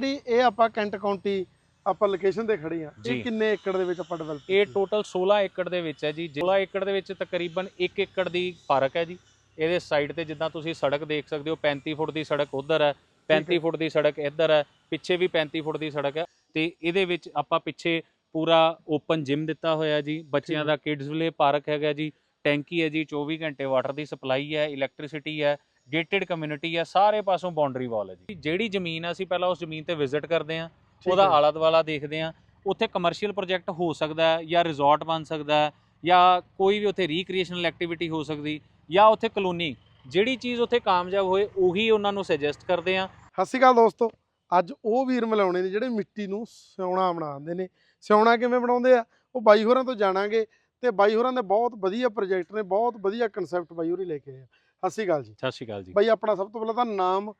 ਜਿਹੜੀ ਇਹ ਆਪਾਂ ਕੈਂਟ ਕਾਉਂਟੀ ਆਪਾਂ ਲੋਕੇਸ਼ਨ ਤੇ ਖੜੇ ਆ। ਇਹ ਕਿੰਨੇ ਏਕੜ ਦੇ ਵਿੱਚ ਆਪਾਂ ਡਿਵੈਲਪ ਇਹ ਟੋਟਲ 16 ਏਕੜ ਦੇ ਵਿੱਚ ਹੈ ਜੀ। 16 ਏਕੜ ਦੇ ਵਿੱਚ ਤਕਰੀਬਨ 1 ਏਕੜ ਦੀ ਫ਼ਰਕ ਹੈ ਜੀ। ਇਹਦੇ ਸਾਈਡ ਤੇ ਜਿੱਦਾਂ ਤੁਸੀਂ ਸੜਕ ਦੇਖ ਸਕਦੇ ਹੋ 35 ਫੁੱਟ ਦੀ ਸੜਕ ਉਧਰ ਹੈ 35 ਫੁੱਟ ਦੀ ਸੜਕ ਇੱਧਰ ਹੈ ਪਿੱਛੇ ਵੀ 35 ਫੁੱਟ ਦੀ ਸੜਕ ਹੈ ਤੇ ਇਹਦੇ ਵਿੱਚ ਆਪਾਂ ਪਿੱਛੇ ਪੂਰਾ ਓਪਨ ਜਿਮ ਦਿੱਤਾ ਹੋਇਆ ਜੀ। ਬੱਚਿਆਂ ਦਾ ਕਿਡਸ ਵਿਲੇ ਪਾਰਕ ਹੈਗਾ ਜੀ। ਟੈਂਕੀ ਹੈ ਜੀ 24 ਘੰਟੇ ਵਾਟਰ ਦੀ ਸਪਲਾਈ ਹੈ ਇਲੈਕਟ੍ਰਿਸਿਟੀ ਹੈ ਗੇਟਡ ਕਮਿਊਨਿਟੀ ਹੈ ਸਾਰੇ ਪਾਸੋਂ ਬਾਉਂਡਰੀ ਵਾਲ ਹੈ ਜੀ। ਜਿਹੜੀ ਜ਼ਮੀਨ ਆ, ਅਸੀਂ ਪਹਿਲਾਂ ਉਸ ਜ਼ਮੀਨ ਤੇ ਵਿਜ਼ਿਟ ਕਰਦੇ ਹਾਂ ਉਹਦਾ ਆਲਾ ਦੁਆਲਾ ਦੇਖਦੇ ਹਾਂ। ਉੱਥੇ ਕਮਰਸ਼ੀਅਲ ਪ੍ਰੋਜੈਕਟ ਹੋ ਸਕਦਾ ਹੈ ਜਾਂ ਰਿਜ਼ੋਰਟ ਬਣ ਸਕਦਾ ਹੈ ਜਾਂ ਕੋਈ ਵੀ ਉੱਥੇ ਰੀਕ੍ਰੀਏਸ਼ਨਲ ਐਕਟੀਵਿਟੀ ਹੋ ਸਕਦੀ ਜਾਂ ਉੱਥੇ ਕਲੋਨੀ ਜਿਹੜੀ ਚੀਜ਼ ਉੱਥੇ ਕਾਮਯਾਬ ਹੋਏ ਉਹੀ ਉਹਨਾਂ ਨੂੰ ਸੁਜੈਸਟ ਕਰਦੇ ਆ ਸਤਿ ਸ਼੍ਰੀ ਅਕਾਲ ਦੋਸਤੋ। ਅੱਜ ਉਹ ਵੀਰ ਮਿਲਾਉਣੇ ਨੇ ਜਿਹੜੇ ਮਿੱਟੀ ਨੂੰ ਸਿਉਣਾ ਬਣਾਉਂਦੇ ਨੇ। ਸਿਉਣਾ ਕਿਵੇਂ ਬਣਾਉਂਦੇ ਆ? ਉਹ ਬਾਈ ਹੋਰਾਂ ਤੋਂ ਜਾਣਾਂਗੇ ਤੇ ਬਾਈ ਹੋਰਾਂ ਦੇ ਬਹੁਤ ਵਧੀਆ ਪ੍ਰੋਜੈਕਟ ਨੇ ਬਹੁਤ ਵਧੀਆ ਕਨਸੈਪਟ ਬਾਈ ਹੋਰੀ ਲੈ ਕੇ ਆਏ ਆ। ਸਤਿ ਸ਼੍ਰੀ ਅਕਾਲ ਜੀ। ਸਤਿ ਸ਼੍ਰੀ ਅਕਾਲ ਜੀ। ਬਾਈ ਆਪਣਾ ਸਭ ਤੋਂ ਪਹਿਲਾਂ ਤਾਂ ਨਾਮ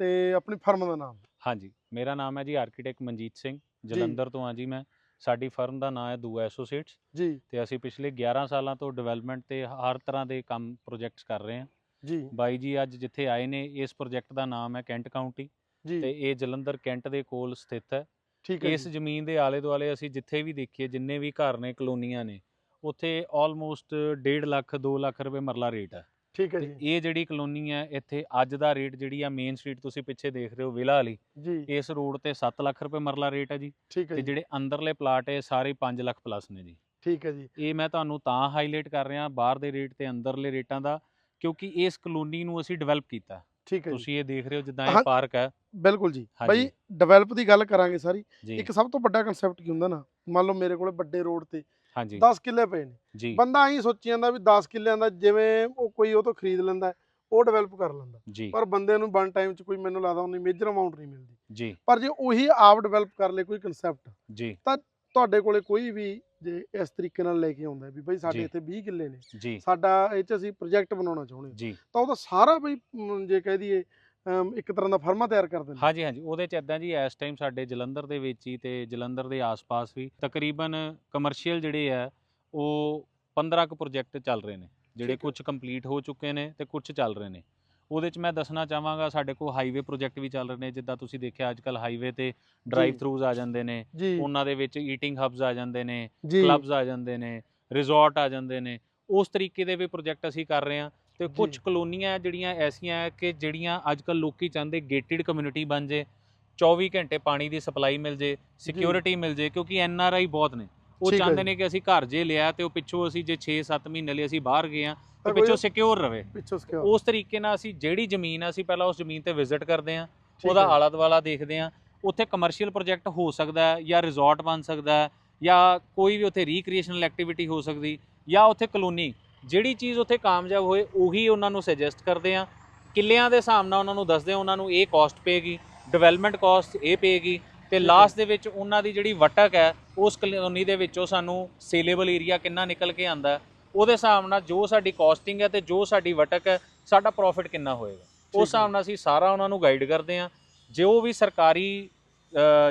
ਤੇ ਆਪਣੀ ਫਰਮ ਦਾ ਨਾਮ। ਹਾਂਜੀ ਮੇਰਾ ਨਾਮ ਹੈ ਜੀ ਆਰਕੀਟੈਕਟ ਮਨਜੀਤ ਸਿੰਘ। ਜਲੰਧਰ ਤੋਂ ਹਾਂ ਜੀ ਮੈਂ। ਸਾਡੀ ਫਰਮ ਦਾ ਨਾਮ ਹੈ ਦੂਆ ਐਸੋਸੀਏਟਸ। ਜੀ। ਤੇ ਅਸੀਂ ਪਿਛਲੇ 11 ਸਾਲਾਂ ਤੋਂ ਡਿਵੈਲਪਮੈਂਟ ਤੇ ਹਰ ਤਰ੍ਹਾਂ ਦੇ ਕੰਮ ਪ੍ਰੋਜੈਕਟਸ ਕਰ ਰਹੇ ਹਾਂ। ਜੀ। ਬਾਈ ਜੀ ਅੱਜ ਜਿੱਥੇ ਆਏ ਨੇ ਇਸ ਪ੍ਰੋਜੈਕਟ ਦਾ ਨਾਮ ਹੈ ਕੈਂਟ ਕਾਉਂਟੀ ਤੇ ਇਹ ਜਲੰਧਰ ਕੈਂਟ ਦੇ ਕੋਲ ਸਥਿਤ ਹੈ। ਠੀਕ ਹੈ ਇਸ ਜ਼ਮੀਨ ਦੇ ਆਲੇ ਦੁਆਲੇ ਅਸੀਂ ਜਿੱਥੇ ਵੀ ਦੇਖੀਏ ਜਿੰਨੇ ਵੀ ਘਰ ਨੇ ਕਲੋਨੀਆਂ ਨੇ ਉੱਥੇ ਆਲਮੋਸਟ 1.5 ਲੱਖ 2 ਲੱਖ ਰੁਪਏ ਮਰਲਾ ਰੇਟ ਹੈ। ਠੀਕ ਹੈ ਜੀ। ਇਹ ਜਿਹੜੀ ਕਲੋਨੀ ਹੈ ਇੱਥੇ ਅੱਜ ਦਾ ਰੇਟ ਜਿਹੜੀ ਆ ਮੇਨ ਸਟਰੀਟ ਤੁਸੀਂ ਪਿੱਛੇ ਦੇਖ ਰਹੇ ਹੋ ਵਿਲਾ ਵਾਲੀ ਜੀ। ਇਸ ਰੋਡ ਤੇ 7 ਲੱਖ ਰੁਪਏ ਮਰਲਾ ਰੇਟ ਹੈ ਜੀ ਤੇ ਜਿਹੜੇ ਅੰਦਰਲੇ ਪਲਾਟ ਹੈ ਸਾਰੇ 5 ਲੱਖ ਪਲੱਸ ਨੇ ਜੀ। ਠੀਕ ਹੈ ਜੀ। ਇਹ ਮੈਂ ਤੁਹਾਨੂੰ ਤਾਂ ਹਾਈਲਾਈਟ ਕਰ ਰਿਹਾ ਬਾਹਰ ਦੇ ਰੇਟ ਤੇ ਅੰਦਰਲੇ ਰੇਟਾਂ ਦਾ ਕਿਉਂਕਿ ਇਸ ਕਲੋਨੀ ਨੂੰ ਅਸੀਂ ਡਿਵੈਲਪ ਕੀਤਾ। ਠੀਕ ਹੈ ਤੁਸੀਂ ਇਹ ਦੇਖ ਰਹੇ ਹੋ ਜਿੱਦਾਂ ਇਹ ਪਾਰਕ ਹੈ। ਬਿਲਕੁਲ ਜੀ। ਬਾਈ ਡਿਵੈਲਪ ਦੀ ਗੱਲ ਕਰਾਂਗੇ ਸਾਰੀ। ਇੱਕ ਸਭ ਤੋਂ ਵੱਡਾ ਕਨਸੈਪਟ ਕੀ ਹੁੰਦਾ ਨਾ? ਮੰਨ ਲਓ ਮੇਰੇ ਕੋਲੇ ਵੱਡੇ ਰੋਡ ਤੇ ਹਾਂਜੀ। 10 ਕਿੱਲੇ ਪਏ ਨੇ। ਜੀ। ਬੰਦਾ ਐਂ ਸੋਚੀ ਜਾਂਦਾ ਵੀ 10 ਕਿੱਲਿਆਂ ਦਾ ਜਿਵੇਂ ਉਹ ਕੋਈ ਉਹ ਤੋਂ ਖਰੀਦ ਲੈਂਦਾ ਉਹ ਡਿਵੈਲਪ ਕਰ ਲੈਂਦਾ। ਪਰ ਬੰਦੇ ਨੂੰ ਵਨ ਟਾਈਮ 'ਚ ਕੋਈ ਮੈਨੂੰ ਲੱਗਦਾ ਉਹਨੀ ਮੇਜਰ ਅਮਾਉਂਟ ਨਹੀਂ ਮਿਲਦੀ। ਜੀ। ਪਰ ਜੇ ਉਹੀ ਆਪ ਡਿਵੈਲਪ ਕਰ ਲੇ ਕੋਈ ਕਨਸੈਪਟ ਜੀ। ਤੁਹਾਡੇ ਕੋਲੇ ਕੋਈ ਵੀ ਜੇ ਇਸ ਤਰੀਕੇ ਨਾਲ ਲੈ ਕੇ ਆਉਂਦਾ ਵੀ ਬਈ ਸਾਡੇ। ਇੱਥੇ 20 ਕਿੱਲੇ ਨੇ। ਸਾਡਾ ਇਹ 'ਚ ਅਸੀਂ ਪ੍ਰੋਜੈਕਟ ਬਣਾਉਣਾ ਚਾਹੁੰਦੇ ਤਾਂ ਉਹਦਾ ਸਾਰਾ ਬਈ ਜੇ ਕਹਿ ਦਈਏ ਇੱਕ ਤਰ੍ਹਾਂ ਦਾ ਫਰਮਾ ਤਿਆਰ ਕਰ ਦਿੰਦੇ। ਹਾਂਜੀ ਹਾਂਜੀ। ਉਹਦੇ ਚ ਇਦਾਂ ਜੀ ਇਸ ਟਾਈਮ ਸਾਡੇ ਜਲੰਧਰ ਦੇ ਵਿੱਚ ਹੀ ਤੇ ਜਲੰਧਰ ਦੇ ਆਸ-ਪਾਸ ਵੀ ਤਕਰੀਬਨ ਕਮਰਸ਼ੀਅਲ ਜਿਹੜੇ ਆ ਉਹ 15 ਕੁ ਪ੍ਰੋਜੈਕਟ ਚੱਲ ਰਹੇ ਨੇ ਜਿਹੜੇ। ਕੁਝ ਕੰਪਲੀਟ ਹੋ ਚੁੱਕੇ ਨੇ ਤੇ ਕੁਝ ਚੱਲ ਰਹੇ ਨੇ। ਉਹਦੇ ਚ ਮੈਂ ਦੱਸਣਾ ਚਾਹਾਂਗਾ ਸਾਡੇ ਕੋਲ ਹਾਈਵੇ ਪ੍ਰੋਜੈਕਟ ਵੀ ਚੱਲ ਰਹੇ ਨੇ ਜਿੱਦਾਂ ਤੁਸੀਂ ਦੇਖਿਆ ਅੱਜਕੱਲ ਹਾਈਵੇ ਤੇ ਡਰਾਈਵ ਥਰੂਜ਼ ਆ ਜਾਂਦੇ ਨੇ ਉਹਨਾਂ ਦੇ ਵਿੱਚ ਈਟਿੰਗ ਹਬਸ ਆ ਜਾਂਦੇ ਨੇ ਕਲੱਬਸ ਆ ਜਾਂਦੇ ਨੇ ਰਿਜ਼ੋਰਟ ਆ ਜਾਂਦੇ ਨੇ। ਉਸ ਤਰੀਕੇ ਦੇ ਵੀ ਪ੍ਰੋਜੈਕਟ ਅਸੀਂ ਕਰ ਰਹੇ ਹਾਂ। ਤੇ ਕੁਝ। ਕਲੋਨੀਆਂ ਜਿਹੜੀਆਂ ਐਸੀਆਂ ਹੈ ਕਿ ਜਿਹੜੀਆਂ ਅੱਜਕੱਲ ਲੋਕੀ ਚਾਹੁੰਦੇ ਗੇਟਡ ਕਮਿਊਨਿਟੀ ਬਣ ਜੇ 24 ਘੰਟੇ ਪਾਣੀ ਦੀ ਸਪਲਾਈ ਮਿਲ ਜੇ ਸਿਕਿਉਰਿਟੀ ਮਿਲ ਜੇ ਕਿਉਂਕਿ ਐਨ ਆਰ ਆਈ ਬਹੁਤ ਨੇ ਉਹ ਚਾਹੁੰਦੇ। ਨੇ ਕਿ ਅਸੀਂ ਘਰ ਜੇ ਲਿਆ ਤੇ ਉਹ ਪਿੱਛੋਂ ਅਸੀਂ ਜੇ 6-7 ਮਹੀਨੇ ਲਈ ਅਸੀਂ ਬਾਹਰ ਗਏ ਆ ਤੇ ਪਿੱਛੋਂ ਸਿਕਿਉਰ ਰਵੇ ਉਸ ਤਰੀਕੇ ਨਾਲ ਅਸੀਂ ਜਿਹੜੀ ਜ਼ਮੀਨ ਆ ਅਸੀਂ ਪਹਿਲਾਂ ਉਸ ਜ਼ਮੀਨ ਤੇ ਵਿਜ਼ਿਟ ਕਰਦੇ ਆ ਉਹਦਾ। ਆਲਾ ਦੁਆਲਾ ਦੇਖਦੇ ਆ ਉੱਥੇ ਕਮਰਸ਼ੀਅਲ ਪ੍ਰੋਜੈਕਟ ਹੋ ਸਕਦਾ ਹੈ ਜਾਂ ਰਿਜ਼ੋਰਟ ਬਣ ਸਕਦਾ ਹੈ ਜਾਂ ਕੋਈ ਵੀ ਉੱਥੇ ਰੀਕ੍ਰੀਏਸ਼ਨਲ ਐਕਟੀਵਿਟੀ ਹੋ ਸਕਦੀ ਜਾਂ ਉੱਥੇ ਕਲੋਨੀ ਜਿਹੜੀ ਚੀਜ਼ ਉੱਥੇ ਕਾਮਯਾਬ ਹੋਏ ਉਹੀ ਉਹਨਾਂ ਨੂੰ ਸੁਜੈਸਟ ਕਰਦੇ ਆ ਕਿੱਲਿਆਂ ਦੇ ਹਿਸਾਬ ਨਾਲ ਉਹਨਾਂ ਨੂੰ ਦੱਸਦੇ ਆ ਉਹਨਾਂ ਨੂੰ ਇਹ ਕਾਸਟ ਪਏਗੀ ਡਿਵੈਲਪਮੈਂਟ ਕਾਸਟ ਇਹ ਪਏਗੀ ਤੇ। ਲਾਸਟ ਦੇ ਵਿੱਚ ਉਹਨਾਂ ਦੀ ਜਿਹੜੀ ਵਟਕ ਹੈ ਉਸ ਕਲੋਨੀ ਦੇ ਵਿੱਚੋਂ ਸਾਨੂੰ ਸੇਲੇਬਲ ਏਰੀਆ ਕਿੰਨਾ ਨਿਕਲ ਕੇ ਆਂਦਾ ਉਹਦੇ ਹਿਸਾਬ ਨਾਲ ਜੋ ਸਾਡੀ ਕਾਸਟਿੰਗ ਹੈ ਤੇ ਜੋ ਸਾਡੀ ਵਟਕ ਹੈ ਸਾਡਾ ਪ੍ਰੋਫਿਟ ਕਿੰਨਾ ਹੋਏਗਾ। ਉਸ ਹਿਸਾਬ ਨਾਲ ਅਸੀਂ ਸਾਰਾ ਉਹਨਾਂ ਨੂੰ ਗਾਈਡ ਕਰਦੇ ਹਾਂ ਜੋ ਵੀ ਸਰਕਾਰੀ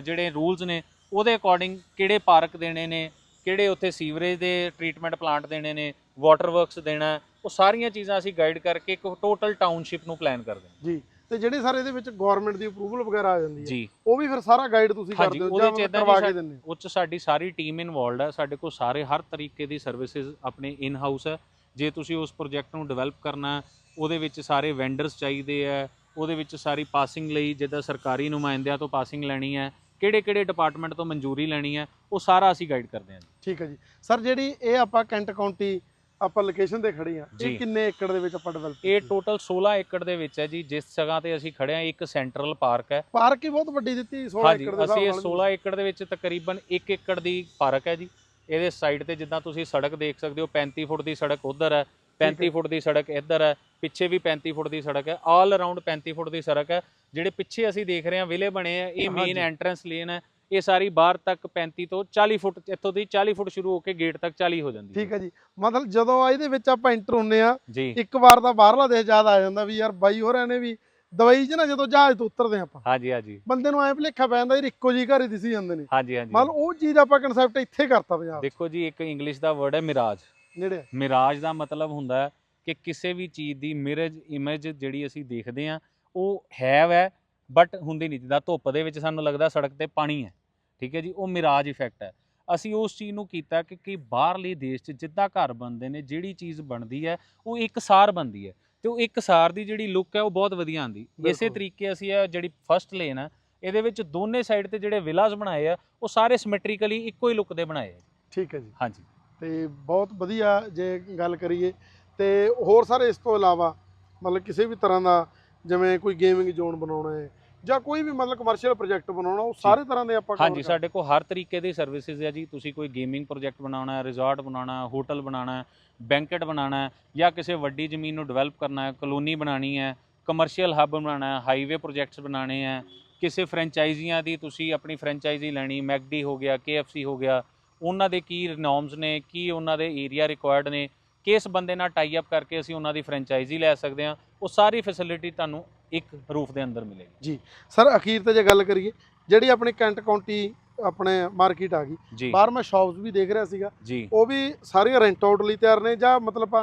ਜਿਹੜੇ ਰੂਲਸ ਨੇ ਉਹਦੇ ਅਕੋਰਡਿੰਗ ਕਿਹੜੇ ਪਾਰਕ ਦੇਣੇ ਨੇ ਕਿਹੜੇ ਉੱਥੇ ਸੀਵਰੇਜ ਦੇ ਟ੍ਰੀਟਮੈਂਟ ਪਲਾਂਟ ਦੇਣੇ ਨੇ ਵਾਟਰ ਵਰਕਸ ਦੇਣਾ ਉਹ ਸਾਰੀਆਂ ਚੀਜ਼ਾਂ ਅਸੀਂ ਗਾਈਡ ਕਰਕੇ ਇੱਕ ਟੋਟਲ ਟਾਊਨਸ਼ਿਪ ਨੂੰ ਪਲਾਨ ਕਰਦੇ ਹਾਂ। ਜੀ ਤੇ ਜਿਹੜੇ ਸਾਰੇ ਇਹਦੇ ਵਿੱਚ ਗਵਰਨਮੈਂਟ ਦੀ ਅਪਰੂਵਲ ਵਗੈਰਾ ਆ ਜਾਂਦੀ ਹੈ ਜੀ। ਉਹ ਵੀ ਫਿਰ ਸਾਰਾ ਗਾਈਡ ਤੁਸੀਂ ਕਰਦੇ ਹੋ ਉਹਦੇ ਜਾਂ ਕਰਵਾ ਕੇ ਦਿੰਦੇ ਹੋ? ਉਹ 'ਚ ਸਾਡੀ ਸਾਰੀ ਟੀਮ ਇਨਵੋਲਡ ਹੈ ਸਾਡੇ ਕੋਲ ਸਾਰੇ ਹਰ ਤਰੀਕੇ ਦੀ ਸਰਵਿਸਿਜ਼ ਆਪਣੇ ਇਨ ਹਾਊਸ ਹੈ। ਜੇ ਤੁਸੀਂ ਉਸ ਪ੍ਰੋਜੈਕਟ ਨੂੰ ਡਿਵੈਲਪ ਕਰਨਾ ਉਹਦੇ ਵਿੱਚ ਸਾਰੇ ਵੈਂਡਰਸ ਚਾਹੀਦੇ ਹੈ ਉਹਦੇ ਵਿੱਚ ਸਾਰੀ ਪਾਸਿੰਗ ਲਈ ਜਿੱਦਾਂ ਸਰਕਾਰੀ ਨੁਮਾਇੰਦਿਆਂ ਤੋਂ ਪਾਸਿੰਗ ਲੈਣੀ ਹੈ ਕਿਹੜੇ ਕਿਹੜੇ ਡਿਪਾਰਟਮੈਂਟ ਤੋਂ ਮਨਜ਼ੂਰੀ ਲੈਣੀ ਹੈ ਉਹ ਸਾਰਾ ਅਸੀਂ ਗਾਈਡ ਕਰਦੇ ਹਾਂ ਜੀ। ਠੀਕ ਹੈ ਜੀ। ਸਰ ਜਿਹੜੀ ਇਹ ਆਪਾਂ ਕੈਂਟ ਕਾਉਂਟੀ ਆਪਾਂ ਲੋਕੇਸ਼ਨ ਤੇ ਖੜੇ ਆ। ਇਹ ਕਿੰਨੇ ਏਕੜ ਦੇ ਵਿੱਚ ਆਪਾਂ ਡਿਵੈਲਪ ਇਹ ਟੋਟਲ 16 ਏਕੜ ਦੇ ਵਿੱਚ ਹੈ ਜੀ ਜਿਸ ਜਗ੍ਹਾ ਤੇ ਅਸੀਂ ਖੜੇ ਹਾਂ ਇੱਕ ਸੈਂਟਰਲ ਪਾਰਕ ਹੈ। ਪਾਰਕ ਹੀ ਬਹੁਤ ਵੱਡੀ ਦਿੱਤੀ 16 ਹਾਂਜੀ ਏਕੜ ਦੇ ਅਸੀਂ ਇਹ ਨਾਲ 16 ਏਕੜ ਦੇ ਵਿੱਚ ਤਕਰੀਬਨ 1 ਏਕੜ ਦੀ ਪਾਰਕ ਹੈ ਜੀ। ਇਹਦੇ ਸਾਈਡ ਤੇ ਜਿੱਦਾਂ ਤੁਸੀਂ ਸੜਕ ਦੇਖ ਸਕਦੇ ਹੋ 35 ਫੁੱਟ ਦੀ ਸੜਕ ਉਧਰ ਹੈ 35 ਫੁੱਟ ਦੀ ਸੜਕ ਇੱਧਰ ਹੈ ਪਿੱਛੇ ਵੀ 35 ਫੁੱਟ ਦੀ ਸੜਕ ਹੈ ਆਲ ਅਰਾਊਂਡ 35 ਫੁੱਟ ਦੀ ਸੜਕ ਹੈ। ਜਿਹੜੇ ਪਿੱਛੇ ਅਸੀਂ ਦੇਖ ਰਹੇ ਹਾਂ ਵਿਲੇ ਬਣੇ ਆ ਇਹ ਮੇਨ। ਐਂਟਰੈਂਸ ਲੇਨ ਹੈ। ਇਹ ਸਾਰੀ ਬਾਹਰ ਤੱਕ 35 ਤੋਂ 40 ਫੁੱਟ ਇੱਥੋਂ ਦੀ 40 ਫੁੱਟ ਸ਼ੁਰੂ ਹੋ ਕੇ ਗੇਟ ਤੱਕ 40 ਹੋ ਜਾਂਦੀ ਠੀਕ ਹੈ। ਜੀ। ਮਤਲਬ ਜਦੋਂ ਇਹਦੇ ਵਿੱਚ ਆਪਾਂ ਐਂਟਰ ਹੁੰਨੇ ਆ ਇੱਕ ਵਾਰ ਦਾ ਬਾਹਰਲਾ ਦੇਸ਼ ਯਾਦ ਆ ਜਾਂਦਾ ਵੀ ਯਾਰ ਬਾਈ ਹੋਰਾਂ ਨੇ ਵੀ ਦਵਾਈ 'ਚ ਨਾ ਜਦੋਂ ਜਹਾਜ਼ ਤੋਂ ਉਤਰਦੇ ਆਪਾਂ। ਹਾਂਜੀ ਹਾਂਜੀ। ਬੰਦੇ ਨੂੰ ਐਂ ਭੁਲੇਖਾ ਪੈ ਜਾਂਦਾ ਯਾਰ ਇੱਕੋ ਜੀ ਘਰ ਹੀ ਦਿਸੀ ਜਾਂਦੇ ਨੇ। ਹਾਂਜੀ ਹਾਂਜੀ। ਮਤਲਬ ਉਹ ਚੀਜ਼ ਆਪਾਂ ਕਨਸੈਪਟ ਇੱਥੇ ਕਰਤਾ ਪੰਜਾਬ। ਦੇਖੋ ਜੀ ਇੱਕ ਇੰਗਲਿਸ਼ ਦਾ ਵਰਡ ਹੈ ਮਿਰਾਜ। ਨੇੜੇ ਆ। ਮਿਰਾਜ ਦਾ ਮਤਲਬ ਹੁੰਦਾ ਹੈ ਕਿ ਕਿਸੇ ਵੀ ਚੀਜ਼ ਦੀ ਮਿਰਜ ਇਮੇਜ ਜਿਹੜੀ ਅਸੀਂ ਦੇਖਦੇ ਹਾਂ ਉਹ ਹੈ ਵੈ ਬਟ ਹੁੰਦੀ ਨਹੀਂ। ਜਿੱਦਾਂ ਧੁੱਪ ਦੇ ਵਿੱਚ ਸਾਨੂੰ ਲੱਗਦਾ ਸੜਕ ਤੇ ਪਾਣੀ ਹੈ। ਠੀਕ ਹੈ ਜੀ ਉਹ ਮਿਰਾਜ ਇਫੈਕਟ ਹੈ। ਅਸੀਂ ਉਸ ਚੀਜ਼ ਨੂੰ ਕੀਤਾ ਕਿ ਕਿ ਬਾਹਰਲੇ ਦੇਸ਼ 'ਚ ਜਿੱਦਾਂ ਘਰ ਬਣਦੇ ਨੇ ਜਿਹੜੀ ਚੀਜ਼ ਬਣਦੀ ਹੈ ਉਹ ਇੱਕ ਸਾਰ ਬਣਦੀ ਹੈ ਤੇ ਉਹ ਇੱਕ ਸਾਰ ਦੀ ਜਿਹੜੀ ਲੁੱਕ ਹੈ ਉਹ ਬਹੁਤ ਵਧੀਆ ਆਂਦੀ ਇਸੇ। ਤਰੀਕੇ ਅਸੀਂ ਇਹ ਜਿਹੜੀ ਫਰਸਟ ਲੇਨ ਹੈ ਇਹਦੇ ਵਿੱਚ ਦੋਨੇ ਸਾਈਡ ਤੇ ਜਿਹੜੇ ਵਿਲਾਸ ਬਣਾਏ ਆ ਉਹ ਸਾਰੇ ਸਿਮੈਟ੍ਰੀਕਲੀ ਇੱਕੋ ਹੀ ਲੁੱਕ ਦੇ ਬਣਾਏ ਆ ਠੀਕ ਹੈ ਜੀ। ਹਾਂਜੀ। ਤੇ ਬਹੁਤ ਵਧੀਆ ਜੇ ਗੱਲ ਕਰੀਏ ਤੇ ਹੋਰ ਸਾਰੇ ਇਸ ਤੋਂ ਇਲਾਵਾ ਮਤਲਬ ਕਿਸੇ ਵੀ ਤਰ੍ਹਾਂ ਦਾ ਜਿਵੇਂ ਕੋਈ ਗੇਮਿੰਗ ਜ਼ੋਨ ਬਣਾਉਣਾ ਹੈ ਜਾਂ ਕੋਈ ਵੀ ਮਤਲਬ ਕਮਰਸ਼ੀਅਲ ਪ੍ਰੋਜੈਕਟ ਬਣਾਉਣਾ ਉਹ ਸਾਰੇ ਤਰ੍ਹਾਂ ਦੇ ਆਪਾਂ ਹਾਂਜੀ ਸਾਡੇ ਕੋਲ ਹਰ ਤਰੀਕੇ ਦੀ ਸਰਵਿਸਿਜ਼ ਹੈ ਜੀ। ਤੁਸੀਂ ਕੋਈ ਗੇਮਿੰਗ ਪ੍ਰੋਜੈਕਟ ਬਣਾਉਣਾ ਹੈ ਰਿਜ਼ੋਰਟ ਬਣਾਉਣਾ ਹੈ ਹੋਟਲ ਬਣਾਉਣਾ ਹੈ ਬੈਂਕਟ ਬਣਾਉਣਾ ਹੈ ਜਾਂ ਕਿਸੇ ਵੱਡੀ ਜ਼ਮੀਨ ਨੂੰ ਡਿਵੈਲਪ ਕਰਨਾ ਹੈ ਕਲੋਨੀ ਬਣਾਉਣੀ ਹੈ ਕਮਰਸ਼ੀਅਲ ਹੱਬ ਬਣਾਉਣਾ ਹੈ ਹਾਈਵੇ ਪ੍ਰੋਜੈਕਟਸ ਬਣਾਉਣੇ ਹੈ ਕਿਸੇ ਫਰੈਂਚਾਈਜ਼ੀਆਂ ਦੀ ਤੁਸੀਂ ਆਪਣੀ ਫਰੈਂਚਾਈਜ਼ੀ ਲੈਣੀ ਮੈਕਡੀ ਹੋ ਗਿਆ KFC ਹੋ ਗਿਆ ਉਹਨਾਂ ਦੇ ਕੀ ਨੋਰਮਸ ਨੇ ਕੀ ਉਹਨਾਂ ਦੇ ਏਰੀਆ ਰਿਕੁਆਇਰਡ ਨੇ ਕਿਸ ਬੰਦੇ ਨਾਲ ਟਾਈ ਅਪ ਕਰਕੇ ਅਸੀਂ ਉਹਨਾਂ ਦੀ ਫਰੈਂਚਾਈਜ਼ੀ ਲੈ ਸਕਦੇ ਹਾਂ ਉਹ ਸਾਰੀ ਫੈਸਿਲਿਟੀ ਤੁਹਾਨੂੰ ਇੱਕ ਰੂਫ ਦੇ ਅੰਦਰ ਮਿਲੇਗੀ। ਸਰ ਅਖੀਰ ਤੇ ਜੇ ਗੱਲ ਕਰੀਏ ਜਿਹੜੀ ਆਪਣੀ ਕੈਂਟ ਕਾਉਂਟੀ ਆਪਣੇ ਮਾਰਕੀਟ ਆ ਗਈ ਜੀ। ਬਾਹਰ ਮੈਂ ਸ਼ਾਪਸ ਵੀ ਦੇਖ ਰਿਹਾ ਸੀਗਾ। ਜੀ। ਉਹ ਵੀ ਸਾਰੀਆਂ ਰੈਂਟ ਆਊਟ ਲਈ ਤਿਆਰ ਨੇ ਜਾਂ ਮਤਲਬ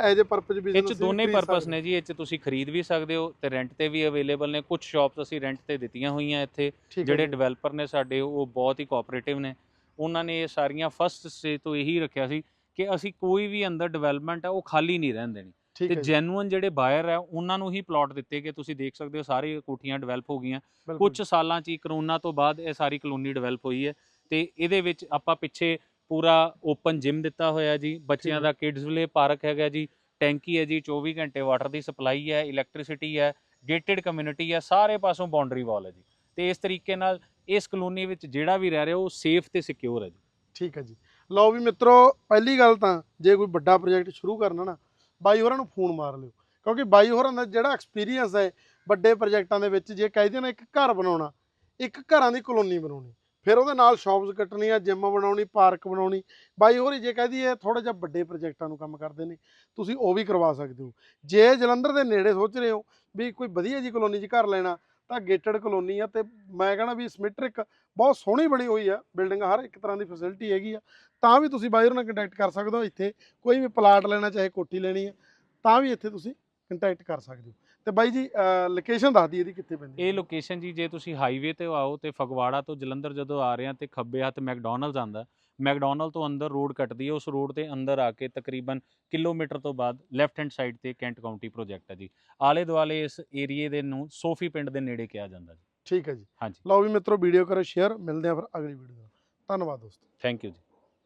ਐਜ਼ ਅ ਪਰਪਸ ਇਹ ਬਿਜ਼ਨਸ ਚ ਦੋਨੇ ਪਰਪਸ ਨੇ ਜੀ ਇਹ ਚ ਤੁਸੀਂ ਖਰੀਦ ਵੀ ਸਕਦੇ ਹੋ ਤੇ ਰੈਂਟ ਤੇ ਵੀ ਅਵੇਲੇਬਲ ਨੇ। ਕੁਝ ਸ਼ਾਪਸ ਅਸੀਂ ਰੈਂਟ ਤੇ ਦਿੱਤੀਆਂ ਹੋਈਆਂ ਇੱਥੇ ਜਿਹੜੇ ਡਿਵੈਲਪਰ ਨੇ ਸਾਡੇ ਉਹ ਬਹੁਤ ਹੀ ਕੋਆਪਰੇਟਿਵ ਨੇ। ਉਹਨਾਂ ਨੇ ਇਹ ਸਾਰੀਆਂ ਫਸਟ ਸਟੇਜ ਤੋਂ ਇਹੀ ਰੱਖਿਆ ਸੀ ਕਿ ਅਸੀਂ ਕੋਈ ਵੀ ਅੰਦਰ ਡਿਵੈਲਪਮੈਂਟ ਹੈ ਉਹ ਖਾਲੀ ਨਹੀਂ ਰਹਿਣ ਦੇਣੀ। ਤੇ ਜੈਨੂਅਨ ਜਿਹੜੇ ਬਾਇਰ ਹੈ ਉਹਨਾਂ ਨੂੰ ਹੀ ਪਲਾਟ ਦਿੱਤੇ ਕਿ ਤੁਸੀਂ ਦੇਖ ਸਕਦੇ ਹੋ ਸਾਰੀ ਕੋਠੀਆਂ ਡਿਵੈਲਪ ਹੋ ਗਈਆਂ। ਕੁਝ ਸਾਲਾਂ 'ਚ ਹੀ ਕਰੋਨਾ ਤੋਂ ਬਾਅਦ ਇਹ ਸਾਰੀ ਕਲੋਨੀ ਡਿਵੈਲਪ ਹੋਈ ਹੈ ਤੇ ਇਹਦੇ ਵਿੱਚ ਆਪਾਂ ਪਿੱਛੇ ਪੂਰਾ ਓਪਨ ਜਿਮ ਦਿੱਤਾ ਹੋਇਆ ਜੀ। ਬੱਚਿਆਂ। ਦਾ ਕਿਡਸ ਵਿਲੇ ਪਾਰਕ ਹੈਗਾ ਜੀ। ਟੈਂਕੀ ਹੈ ਜੀ 24 ਘੰਟੇ ਵਾਟਰ ਦੀ ਸਪਲਾਈ ਹੈ ਇਲੈਕਟ੍ਰਿਸਿਟੀ ਹੈ ਗੇਟਡ ਕਮਿਊਨਿਟੀ ਹੈ ਸਾਰੇ ਪਾਸੋਂ ਬਾਉਂਡਰੀ ਵਾਲ ਹੈ ਜੀ। ਤੇ ਇਸ ਤਰੀਕੇ ਨਾਲ ਇਸ ਕਲੋਨੀ ਵਿੱਚ ਜਿਹੜਾ ਵੀ ਰਹਿ ਰਿਹਾ ਉਹ ਸੇਫ ਤੇ ਸਿਕਿਉਰ ਹੈ ਜੀ। ਠੀਕ ਹੈ ਜੀ। ਲਓ ਵੀ ਮਿੱਤਰੋ ਪਹਿਲੀ ਗੱਲ ਤਾਂ ਜੇ ਕੋਈ ਵੱਡਾ ਪ੍ਰੋਜੈਕਟ ਸ਼ੁਰੂ ਕਰਨਾ ਨਾ ਬਾਈ ਹੋਰਾਂ ਨੂੰ ਫੋਨ ਮਾਰ ਲਿਓ। ਕਿਉਂਕਿ ਬਾਈ ਹੋਰਾਂ ਦਾ ਜਿਹੜਾ ਐਕਸਪੀਰੀਅੰਸ ਹੈ ਵੱਡੇ ਪ੍ਰੋਜੈਕਟਾਂ ਦੇ ਵਿੱਚ, ਜੇ ਕਹਿੰਦੇ ਨਾ ਇੱਕ ਘਰ ਬਣਾਉਣਾ, ਇੱਕ ਘਰਾਂ ਦੀ ਕਲੋਨੀ ਬਣਾਉਣੀ, ਫਿਰ ਉਹਦੇ ਨਾਲ ਸ਼ਾਪਸ ਕੱਟਣੀਆਂ ਜਿਮ ਬਣਾਉਣੀ ਪਾਰਕ ਬਣਾਉਣੀ, ਬਾਈ ਹੋਰੀ ਜੇ ਕਹਦੀ ਹੈ ਥੋੜਾ ਜਿਹਾ ਵੱਡੇ ਪ੍ਰੋਜੈਕਟਾਂ ਨੂੰ ਕੰਮ ਕਰਦੇ ਨੇ, ਤੁਸੀਂ ਉਹ ਵੀ ਕਰਵਾ ਸਕਦੇ ਹੋ। ਜੇ ਜਲੰਧਰ ਦੇ ਨੇੜੇ ਸੋਚ ਰਹੇ ਹੋ ਵੀ ਕੋਈ ਵਧੀਆ ਜੀ ਕਲੋਨੀ 'ਚ ਘਰ ਲੈਣਾ ਤਾਂ ਗੇਟਡ ਕਲੋਨੀ ਆ ਤੇ ਮੈਂ ਕਹਣਾ ਵੀ ਸਮਿਟ੍ਰਿਕ ਬਹੁਤ ਸੋਹਣੀ ਬਣੀ ਹੋਈ ਆ ਬਿਲਡਿੰਗ ਹਰ ਇੱਕ ਤਰ੍ਹਾਂ ਦੀ ਫੈਸਿਲਿਟੀ ਹੈਗੀ ਆ ਤਾਂ ਵੀ ਤੁਸੀਂ ਬਾਈ ਹੋਰਾਂ ਨਾਲ ਕੰਟੈਕਟ ਕਰ ਸਕਦੇ ਹੋ ਇੱਥੇ ਕੋਈ ਵੀ ਪਲਾਟ ਲੈਣਾ ਚਾਹੇ ਕੋਠੀ ਲੈਣੀ ਆ ਤਾਂ ਵੀ ਇੱਥੇ ਤੁਸੀਂ ਕੰਟੈਕਟ ਕਰ ਸਕਦੇ ਹੋ। ਤੇ ਬਾਈ ਜੀ ਲੋਕੇਸ਼ਨ ਦੱਸ ਦਿਓ ਇਹਦੀ ਕਿੱਥੇ ਪੈਂਦੀ ਇਹ ਲੋਕੇਸ਼ਨ ਜੀ ਜੇ ਤੁਸੀਂ ਹਾਈਵੇ ਤੇ ਆਓ ਤੇ ਫਗਵਾੜਾ ਤੋਂ ਜਲੰਧਰ ਜਦੋਂ ਆ ਰਹੇ ਆ ਤੇ ਖੱਬੇ ਹੱਥ ਮੈਕਡੋਨਲਡਸ ਆਂਦਾ ਮੈਕਡੋਨਲਡ ਤੋਂ ਅੰਦਰ ਰੋਡ ਕੱਟਦੀ ਹੈ ਉਸ ਰੋਡ ਦੇ ਅੰਦਰ ਆ ਕੇ ਤਕਰੀਬਨ ਕਿਲੋਮੀਟਰ ਤੋਂ ਬਾਅਦ ਲੈਫਟ ਹੈਂਡ ਸਾਈਡ ਤੇ ਕੈਂਟ ਕਾਉਂਟੀ ਪ੍ਰੋਜੈਕਟ ਹੈ ਜੀ। ਆਲੇ ਦੁਆਲੇ ਇਸ ਏਰੀਏ ਦੇ ਨੂੰ ਸੋਫੀ ਪਿੰਡ ਦੇ ਨੇੜੇ ਕਿਹਾ ਜਾਂਦਾ ਜੀ। ਠੀਕ ਹੈ ਜੀ। ਹਾਂਜੀ। ਲਓ ਵੀ ਮਿੱਤਰੋ ਵੀਡੀਓ ਕਰੋ ਸ਼ੇਅਰ ਮਿਲਦੇ ਆ ਫਿਰ ਅਗਲੀ ਵੀਡੀਓ ਧੰਨਵਾਦ ਦੋਸਤੋ। ਥੈਂਕ ਯੂ ਜੀ।